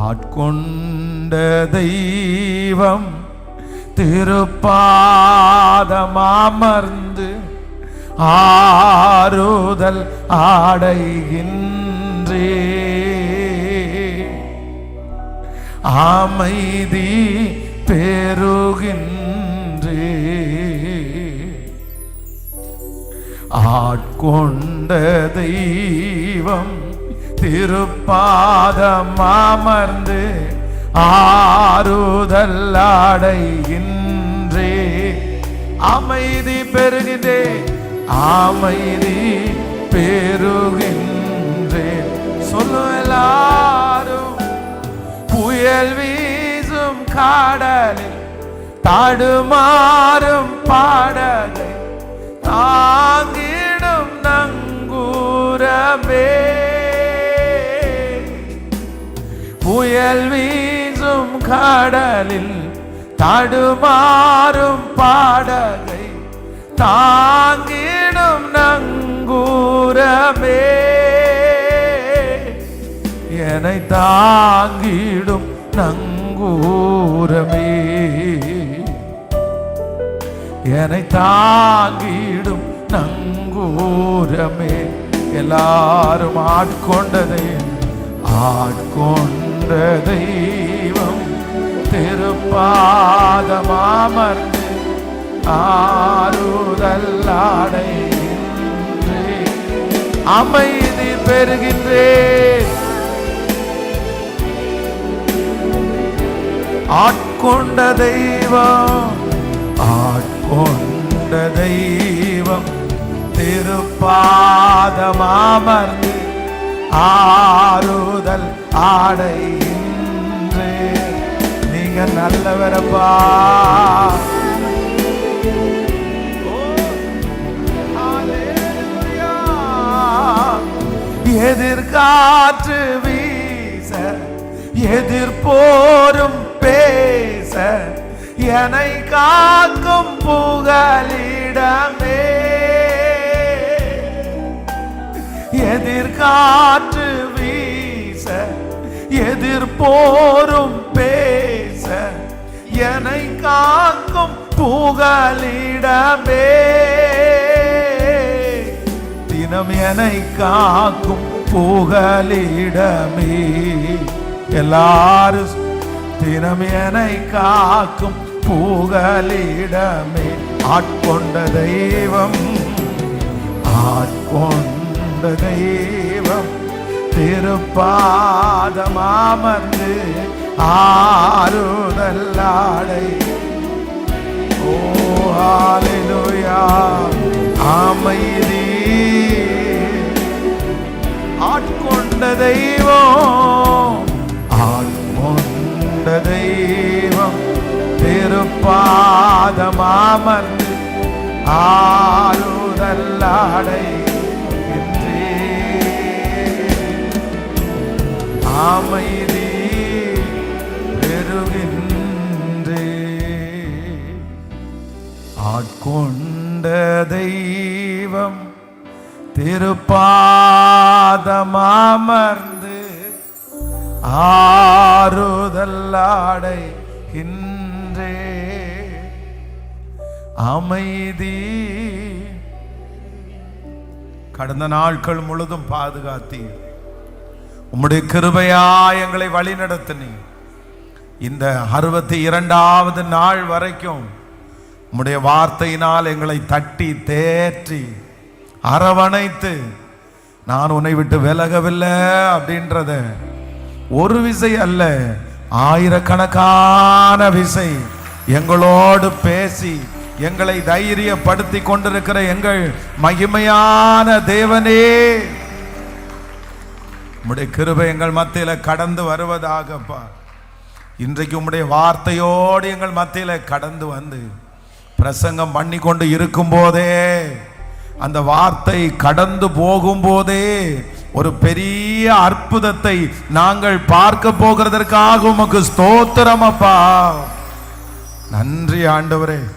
ஆட்கொண்ட தெய்வம் திருப்பாதமாமர்ந்து ஆறுதல் ஆடைகின்றே. அமைதி பெருகின்றே ஆட்கொண்ட தெய்வம் திருப்பாதம் அமர்ந்து ஆறுதல் அடைகின்றே அமைதி பெருகின்றே அமைதி பெருகின்றே சொல்லும் எல்லாரும் புயல் வீசும் காடலில் தடுமாறும் பாடல் புயல் வீசும் கடலில் தடுமாறும் பாடகை தாங்கிடும் நங்கூரமே. என்னை தாங்கிடும் நங்கூரமே. என்னை தாங்கிடும் நங்கூரமே. எல்லாரும் ஆட்கொண்டதை ஆட்கொண்ட தெய்வம் திருப்பாதமாமர்ந்து ஆறுதல்லாடை அமைதி பெறுகின்றேன் ஆட்கொண்ட தெய்வம் ஆட்கொண்ட தெய்வம் திருப்பாதமாமர்ந்து ஆறுதல் ஆடை நல்லவரப்பா. எதிர்காற்று வீச எதிர்போரும் பேச என்னை காக்கும் புகலிடமே. எதிர்காற்று வீச எதிர்போரும் என்னை காக்கும் புகலிடமே. தினம் என்னை காக்கும் புகலிடமே. எல்லாரும் தினம் என்னை காக்கும் புகலிடமே. ஆட்கொண்ட தெய்வம் ஆட்கொண்ட தெய்வம். திருப்பாதமாமந்து ஆறு ஓ ஹalleluya. அமைதி. ஆட்கொண்ட தெய்வம் ஆட்கொண்ட தெய்வம். திருப்பாதமாமந்து ஆறுதல்லாடை அமைதி. ஆட்கொண்ட தெய்வம் திருப்பாதமாமர்ந்து ஆறுதல்லாடைகின்றே அமைதி. கடந்த நாட்கள் முழுதும் பாதுகாத்தீர். உம்முடைய கிருபையா எங்களை வழி இந்த அறுபத்தி இரண்டாவது நாள் வரைக்கும் உம்முடைய வார்த்தையினால் எங்களை தட்டி தேற்றி அரவணைத்து நான் உன்னை விட்டு விலகவில்லை அப்படின்றத. ஒரு விசை அல்ல ஆயிரக்கணக்கான விசை. எங்களோடு பேசி எங்களை தைரியப்படுத்தி கொண்டிருக்கிற எங்கள் மகிமையான தேவனே. உம்முடைய கிருபை எங்கள் மத்தியில கடந்து வருவதாகப்பா. இன்றைக்கு உம்முடைய வார்த்தையோடு எங்கள் மத்தியில கடந்து வந்து பிரசங்கம் பண்ணி கொண்டு இருக்கும் போதே அந்த வார்த்தை கடந்து போகும்போதே ஒரு பெரிய அற்புதத்தை நாங்கள் பார்க்க போகிறதற்காக உமக்கு ஸ்தோத்திரம் அப்பா. நன்றி ஆண்டவரே.